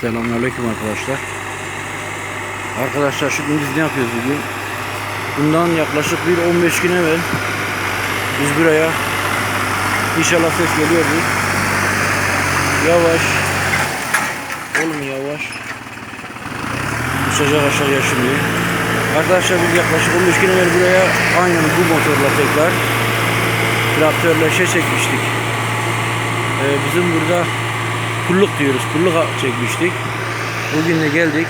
Selamünaleyküm arkadaşlar. Arkadaşlar şimdi biz ne yapıyoruz bugün? Bundan yaklaşık bir 15 gün evvel biz buraya inşallah ses geliyordur. Yavaş. Oğlum yavaş. Uçacak aşağıya şimdi. Arkadaşlar biz yaklaşık 15 gün evvel buraya aynen bu motorla tekrar traktörle şey çekmiştik. Ee, bizim burada pulluk diyoruz. Pulluk çekmiştik. Bugün de geldik.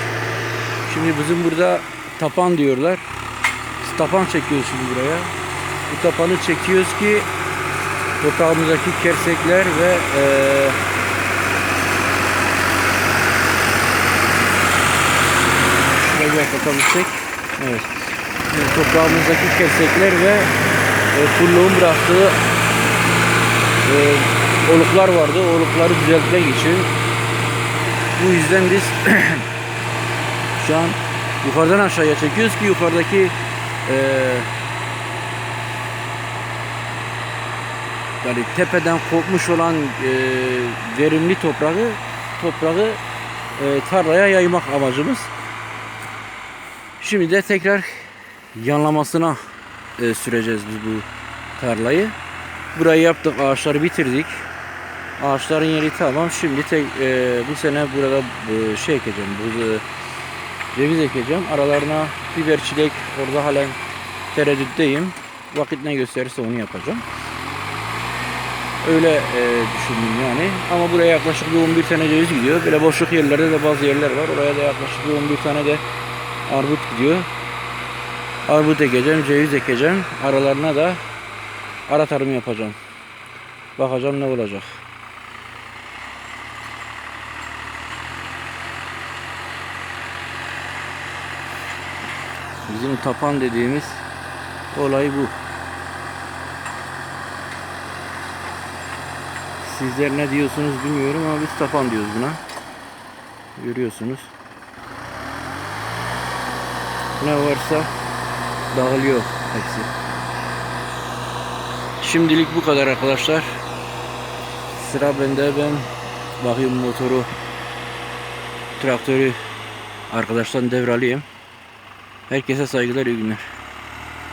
Şimdi bizim burada tapan diyorlar. Tapan çekiyoruz şimdi buraya. Bu tapanı çekiyoruz ki toprağımızdaki kersekler ve eee şuraya bir bakabilsek. Evet. Şimdi toprağımızdaki kersekler ve e, pulluğun bıraktığı e, oluklar vardı. Olukları düzeltmek için bu yüzden biz şu an yukarıdan aşağıya çekiyoruz ki yukarıdaki e, yani tepeden kopmuş olan e, verimli toprağı toprağı e, tarlaya yaymak amacımız. Şimdi de tekrar yanlamasına e, süreceğiz biz bu tarlayı. Burayı yaptık, ağaçları bitirdik. Ağaçların yeri tamam. Şimdi tek, e, bu sene burada e, şey ekeceğim. Bu e, ceviz ekeceğim. Aralarına biber, çilek orada halen tereddütteyim. Vakit ne gösterirse onu yapacağım. Öyle e, düşündüm yani. Ama buraya yaklaşık bir 11 tane ceviz gidiyor. Böyle boşluk yerlerde de bazı yerler var. Oraya da yaklaşık bir 11 tane de armut gidiyor. Armut ekeceğim, ceviz ekeceğim. Aralarına da ara tarım yapacağım. Bakacağım ne olacak. Bizim tapan dediğimiz olay bu. Sizler ne diyorsunuz bilmiyorum ama biz tapan diyoruz buna. Görüyorsunuz. Ne varsa dağılıyor hepsi. Şimdilik bu kadar arkadaşlar. Sıra bende ben bakayım motoru traktörü arkadaştan devralayayım. Herkese saygılar iyi günler.